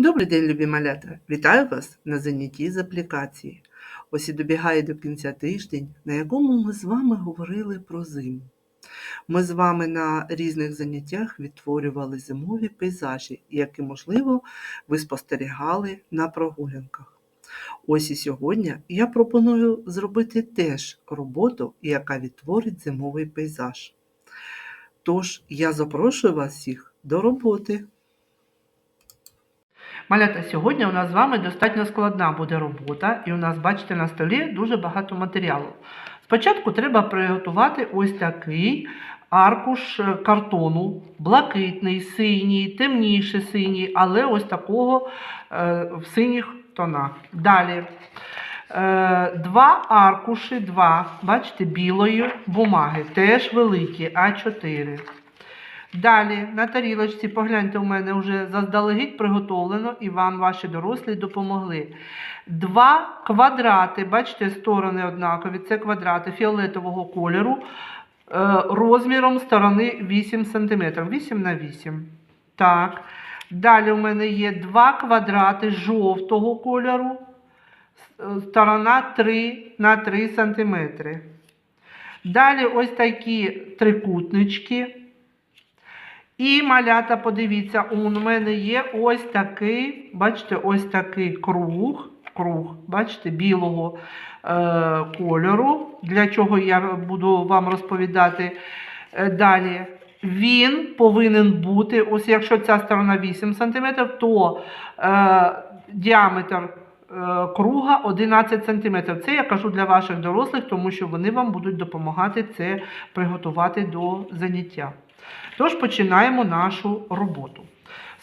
Добрий день, любі малята! Вітаю вас на занятті з аплікації. Ось і добігає до кінця тиждень, на якому ми з вами говорили про зиму. Ми з вами на різних заняттях відтворювали зимові пейзажі, які, можливо, ви спостерігали на прогулянках. Ось і сьогодні я пропоную зробити теж роботу, яка відтворить зимовий пейзаж. Тож я запрошую вас всіх до роботи. Малята, сьогодні у нас з вами достатньо складна буде робота, і у нас, бачите, на столі дуже багато матеріалу. Спочатку треба приготувати ось такий аркуш картону, блакитний, синій, темніший синій, але ось такого е, в синіх тонах. Далі. Е, Два аркуші, два, бачите, білої бумаги, теж великі, А4. Далі на тарілочці, погляньте, у мене вже заздалегідь приготовлено і вам ваші дорослі допомогли. Два квадрати, бачите, сторони однакові, це квадрати фіолетового кольору е, розміром сторони 8 см. 8 на 8. Так. Далі у мене є два квадрати жовтого кольору, е, сторона 3 на 3 см. Далі ось такі трикутнички. І малята, подивіться, у мене є ось такий, бачите, ось такий круг, круг, бачите, білого е, кольору. Для чого я буду вам розповідати е, далі. Він повинен бути, ось якщо ця сторона 8 см, то е, діаметр е, круга 11 см. Це я кажу для ваших дорослих, тому що вони вам будуть допомагати це приготувати до заняття. Тож починаємо нашу роботу.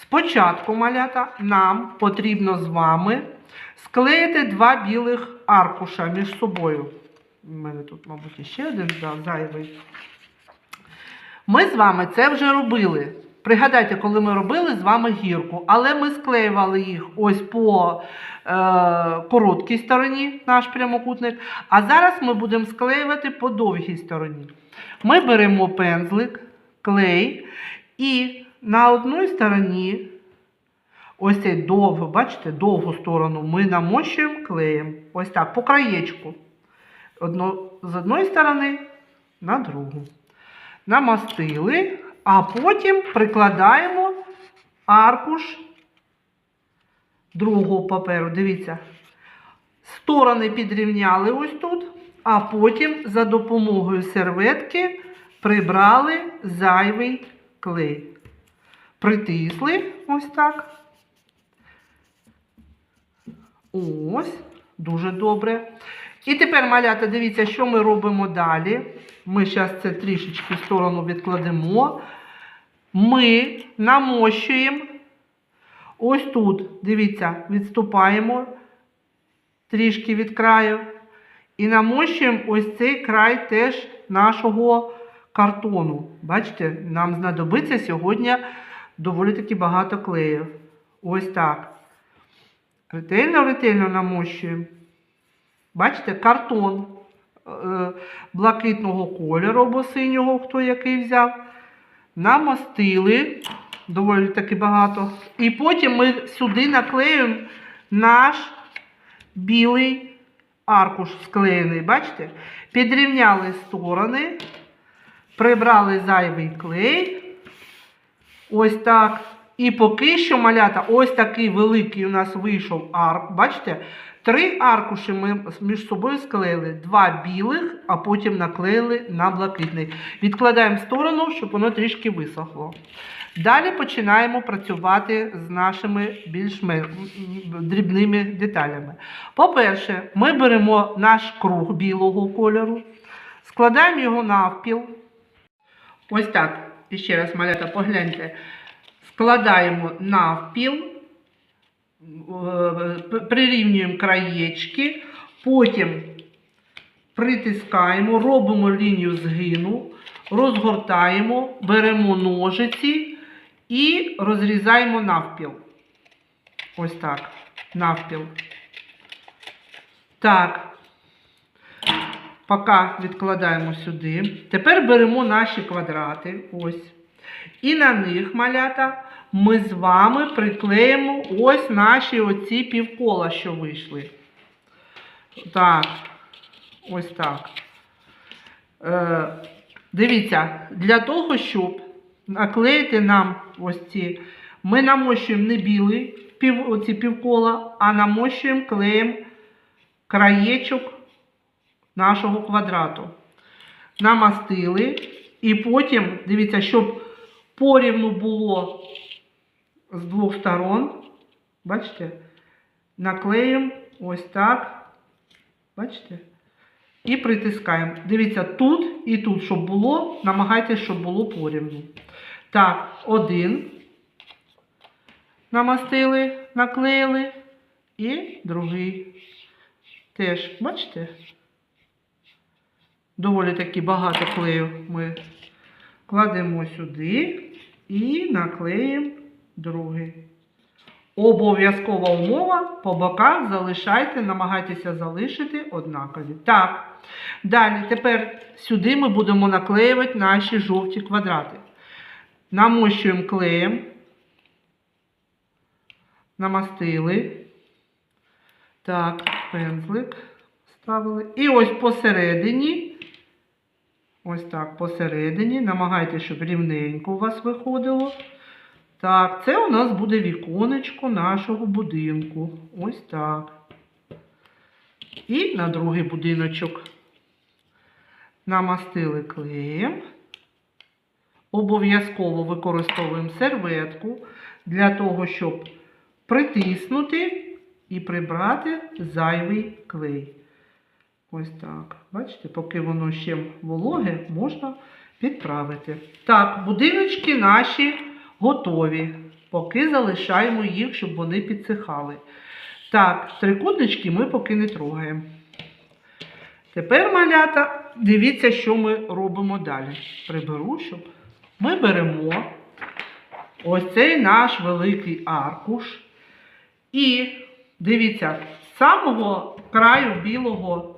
Спочатку, малята, нам потрібно з вами склеїти два білих аркуша між собою. У мене тут, мабуть, ще один зайвий. Ми з вами це вже робили. Пригадайте, коли ми робили з вами гірку, але ми склеювали їх ось по е, короткій стороні, наш прямокутник. А зараз ми будемо склеювати по довгій стороні. Ми беремо пензлик клей. І на одній стороні, ось цей довго, бачите, довгу сторону ми намощуємо клеєм. Ось так, по краєчку. Одно, з одної сторони на другу. Намастили, а потім прикладаємо аркуш другого паперу. Дивіться, сторони підрівняли ось тут, а потім за допомогою серветки прибрали зайвий клей. Притисли ось так. Ось, дуже добре. І тепер, малята, дивіться, що ми робимо далі. Ми зараз це трішечки в сторону відкладемо. Ми намощуємо. Ось тут, дивіться, відступаємо трішки від краю. І намощуємо ось цей край теж нашого картону. Бачите, нам знадобиться сьогодні доволі таки багато клею. Ось так. Ретельно-ретельно намощуємо. Бачите, картон е, блакитного кольору або синього, хто який взяв. Намастили доволі таки багато. І потім ми сюди наклеюємо наш білий аркуш склеєний. Бачите? Підрівняли сторони. Прибрали зайвий клей. Ось так. І поки що малята, ось такий великий у нас вийшов арк. Бачите? Три аркуші ми між собою склеїли. Два білих, а потім наклеїли на блакитний. Відкладаємо в сторону, щоб воно трішки висохло. Далі починаємо працювати з нашими більш дрібними деталями. По-перше, ми беремо наш круг білого кольору, складаємо його навпіл. Ось так. Ще раз, малята, погляньте. Складаємо навпіл, е, прирівнюємо краєчки, потім притискаємо, робимо лінію згину, розгортаємо, беремо ножиці і розрізаємо навпіл. Ось так, навпіл. Так, Поки відкладаємо сюди. Тепер беремо наші квадрати. Ось. І на них малята ми з вами приклеїмо ось наші оці півкола, що вийшли. Так, ось так. Е, дивіться, для того, щоб наклеїти нам ось ці, ми намощуємо не білий пів, оці півкола, а намощуємо клеєм краєчок нашого квадрату. Намастили. І потім, дивіться, щоб порівну було з двох сторон. Бачите? Наклеїмо ось так. Бачите? І притискаємо. Дивіться, тут і тут, щоб було, намагайтеся, щоб було порівну. Так, один. Намастили, наклеїли. І другий. Теж, бачите? Доволі таки багато клею ми кладемо сюди і наклеїмо другий. Обов'язкова умова по боках залишайте, намагайтеся залишити однакові. Так. Далі, тепер сюди ми будемо наклеювати наші жовті квадрати. Намощуємо клеєм. Намастили. Так, пензлик ставили. І ось посередині. Ось так, посередині. Намагайтеся, щоб рівненько у вас виходило. Так, це у нас буде віконечко нашого будинку. Ось так. І на другий будиночок намастили клеєм. Обов'язково використовуємо серветку для того, щоб притиснути і прибрати зайвий клей. Ось так. Бачите, поки воно ще вологе, можна підправити. Так, будиночки наші готові. Поки залишаємо їх, щоб вони підсихали. Так, трикутнички ми поки не трогаємо. Тепер, малята, дивіться, що ми робимо далі. Приберу, щоб ми беремо ось цей наш великий аркуш. І дивіться, з самого краю білого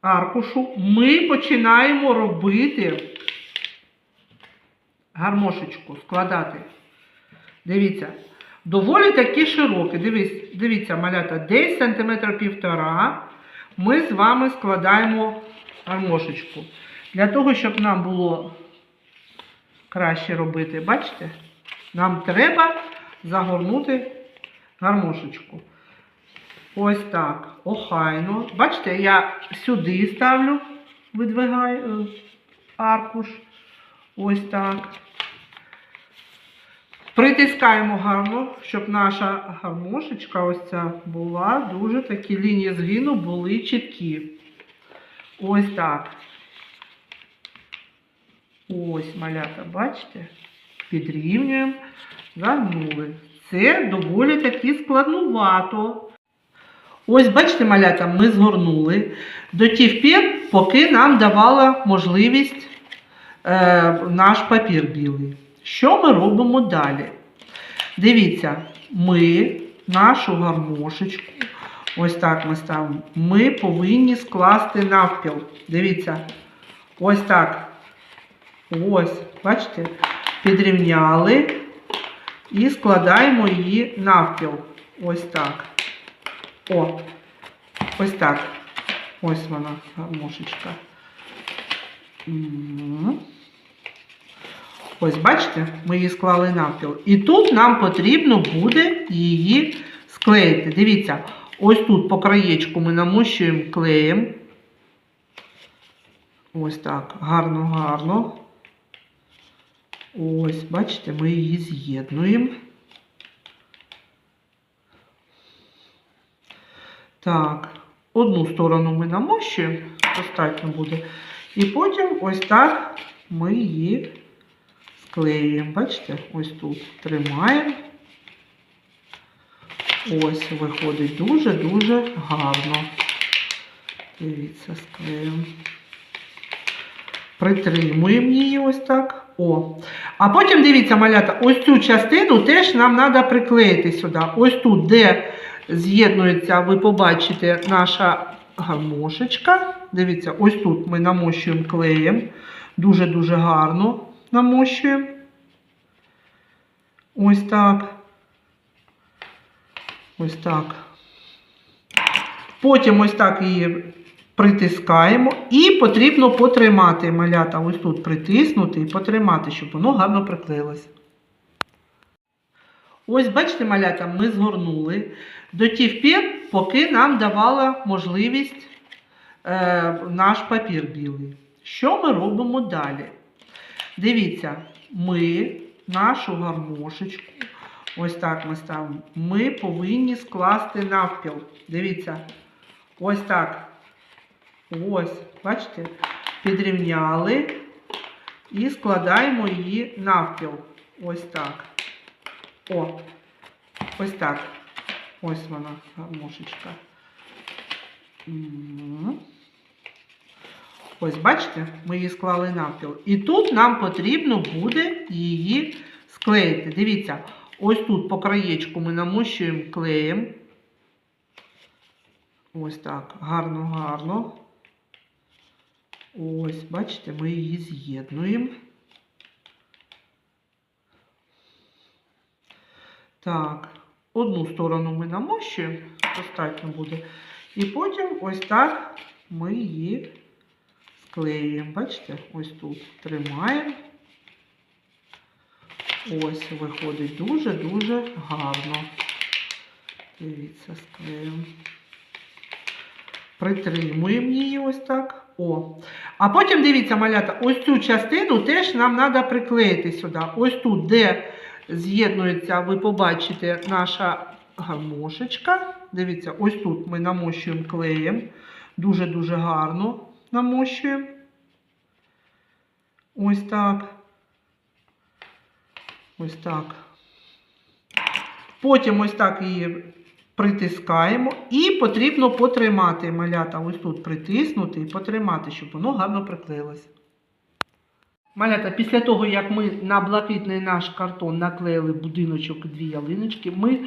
аркушу ми починаємо робити гармошечку, складати. Дивіться, доволі такі широкі. Дивіться, дивіться, малята, десь сантиметра півтора ми з вами складаємо гармошечку. Для того, щоб нам було краще робити, бачите, нам треба загорнути гармошечку. Ось так, охайно. Бачите, я сюди ставлю, видвигаю е, аркуш. Ось так. Притискаємо гарно, щоб наша гармошечка ось ця була дуже такі лінії згину були чіткі. Ось так. Ось малята, бачите? Підрівнюємо, загнули. Це доволі таки складнувато. Ось, бачите, малята, ми згорнули до тих пір, поки нам давала можливість е, наш папір білий. Що ми робимо далі? Дивіться, ми нашу гармошечку, ось так ми ставимо, ми повинні скласти навпіл. Дивіться, ось так. Ось, бачите, підрівняли і складаємо її навпіл. Ось так. О, ось так. Ось вона, гармошечка. Ось, бачите, ми її склали навпіл. І тут нам потрібно буде її склеїти. Дивіться, ось тут по краєчку ми намощуємо клеєм. Ось так, гарно, гарно. Ось, бачите, ми її з'єднуємо. Так, одну сторону ми намощуємо, достатньо буде. І потім ось так ми її склеюємо. Бачите, ось тут тримаємо. Ось виходить дуже-дуже гарно. Дивіться, склеюємо. Притримуємо її ось так. О. А потім дивіться, малята, ось цю частину теж нам треба приклеїти сюди. Ось тут, де з'єднується, ви побачите, наша гармошечка. Дивіться, ось тут ми намощуємо клеєм. Дуже-дуже гарно намощуємо. Ось так. Ось так. Потім ось так її притискаємо і потрібно потримати малята. Ось тут притиснути і потримати, щоб воно гарно приклеїлося. Ось, бачите, малята, ми згорнули до тих пір, поки нам давала можливість е, наш папір білий. Що ми робимо далі? Дивіться, ми нашу гармошечку, ось так ми ставимо, ми повинні скласти навпіл. Дивіться, ось так. Ось, бачите, підрівняли і складаємо її навпіл. Ось так. О, ось так. Ось вона, гармошечка. Ось, бачите, ми її склали навпіл. І тут нам потрібно буде її склеїти. Дивіться, ось тут по краєчку ми намощуємо клеєм. Ось так, гарно, гарно. Ось, бачите, ми її з'єднуємо. Так, одну сторону ми намощуємо, достатньо буде. І потім ось так ми її склеюємо. Бачите, ось тут тримаємо. Ось виходить дуже-дуже гарно. Дивіться, склеюємо. Притримуємо її ось так. О. А потім дивіться, малята, ось цю частину теж нам треба приклеїти сюди. Ось тут, де з'єднується, ви побачите, наша гармошечка. Дивіться, ось тут ми намощуємо клеєм. Дуже-дуже гарно намощуємо. Ось так. Ось так. Потім ось так її притискаємо і потрібно потримати малята. Ось тут притиснути і потримати, щоб воно гарно приклеїлося. Малята, після того, як ми на блакитний наш картон наклеїли будиночок дві ялиночки, ми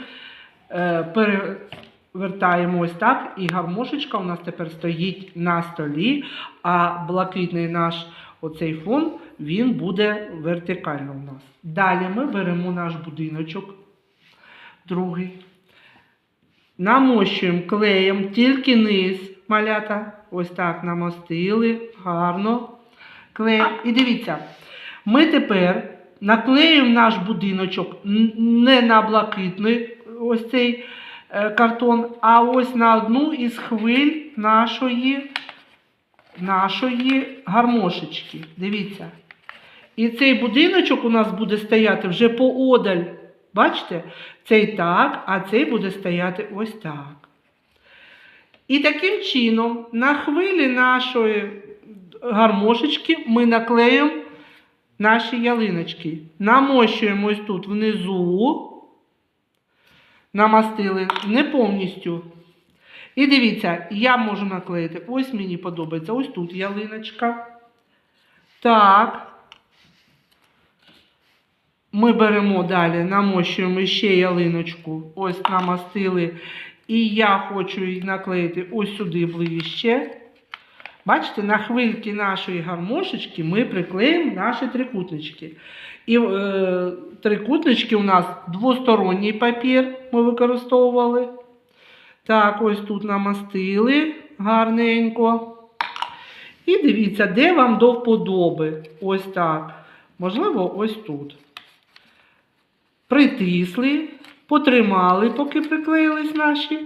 е, перевертаємо ось так, і гармошечка у нас тепер стоїть на столі, а блакитний наш оцей фон, він буде вертикально у нас. Далі ми беремо наш будиночок, другий, намощуємо клеєм тільки низ, малята, ось так намостили, гарно клеєм. І дивіться, ми тепер наклеюємо наш будиночок не на блакитний ось цей е, картон, а ось на одну із хвиль нашої, нашої гармошечки. Дивіться. І цей будиночок у нас буде стояти вже поодаль. Бачите? Цей так, а цей буде стояти ось так. І таким чином на хвилі нашої гармошечки ми наклеїмо наші ялиночки. Намощуємо ось тут внизу. Намастили не повністю. І дивіться, я можу наклеїти. Ось мені подобається. Ось тут ялиночка. Так. Ми беремо далі, намощуємо ще ялиночку. Ось намастили. І я хочу її наклеїти ось сюди ближче. Бачите, на хвильки нашої гармошечки ми приклеїмо наші трикутнички. І е, трикутнички у нас двосторонній папір ми використовували. Так, ось тут намастили гарненько. І дивіться, де вам до вподоби. Ось так. Можливо, ось тут. Притисли, потримали, поки приклеїлись наші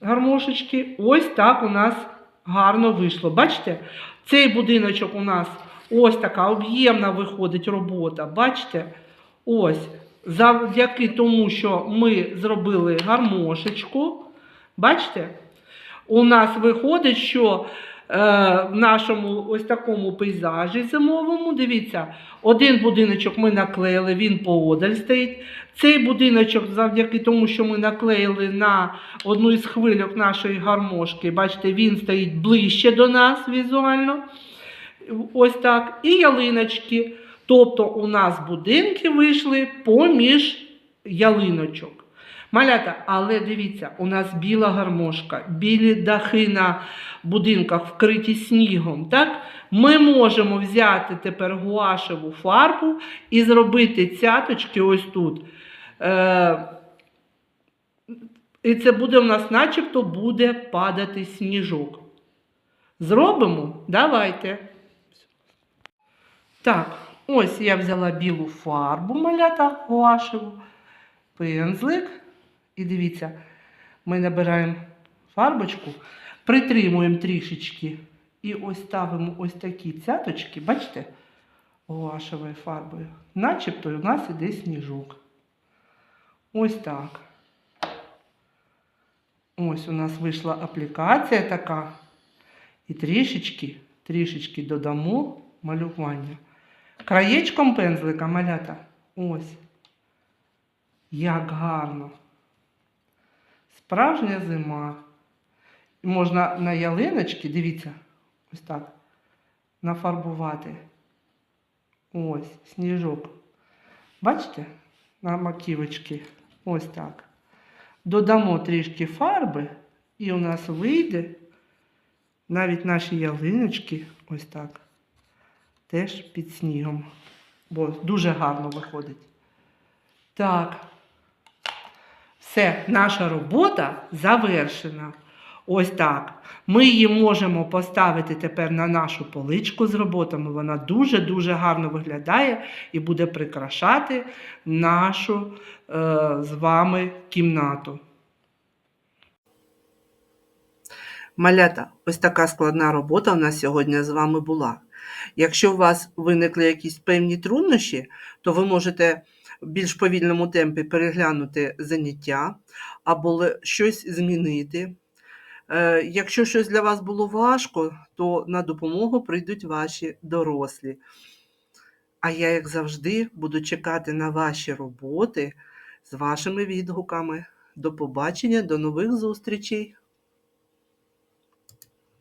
гармошечки. Ось так у нас гарно вийшло. Бачите? Цей будиночок у нас ось така об'ємна виходить робота. Бачите? Ось. Завдяки тому, що ми зробили гармошечку. Бачите? У нас виходить, що в нашому ось такому пейзажі зимовому, дивіться, один будиночок ми наклеїли, він поодаль стоїть. Цей будиночок, завдяки тому, що ми наклеїли на одну із хвильок нашої гармошки, бачите, він стоїть ближче до нас візуально. Ось так. І ялиночки. Тобто у нас будинки вийшли поміж ялиночок. Малята, але дивіться, у нас біла гармошка, білі дахи на будинках вкриті снігом. Так? Ми можемо взяти тепер гуашеву фарбу і зробити цяточки ось тут. Е- і це буде у нас, начебто, буде падати сніжок. Зробимо? Давайте. Так, ось я взяла білу фарбу малята гуашеву, пензлик. І дивіться, ми набираємо фарбочку, притримуємо трішечки і ось ставимо ось такі цяточки, бачите, гуашевою фарбою. Начебто у нас іде сніжок. Ось так. Ось у нас вийшла аплікація така. І трішечки, трішечки додамо малювання. Краєчком пензлика малята. Ось. Як гарно. Справжня зима. І можна на ялиночки, дивіться, ось так, нафарбувати. Ось, сніжок. Бачите? На маківочки. Ось так. Додамо трішки фарби, і у нас вийде навіть наші ялиночки, ось так, теж під снігом. Бо дуже гарно виходить. Так. Все, наша робота завершена. Ось так. Ми її можемо поставити тепер на нашу поличку з роботами. Вона дуже-дуже гарно виглядає і буде прикрашати нашу е, з вами кімнату. Малята, ось така складна робота у нас сьогодні з вами була. Якщо у вас виникли якісь певні труднощі, то ви можете в більш повільному темпі переглянути заняття або щось змінити. Е, Якщо щось для вас було важко, то на допомогу прийдуть ваші дорослі. А я, як завжди, буду чекати на ваші роботи з вашими відгуками. До побачення, до нових зустрічей!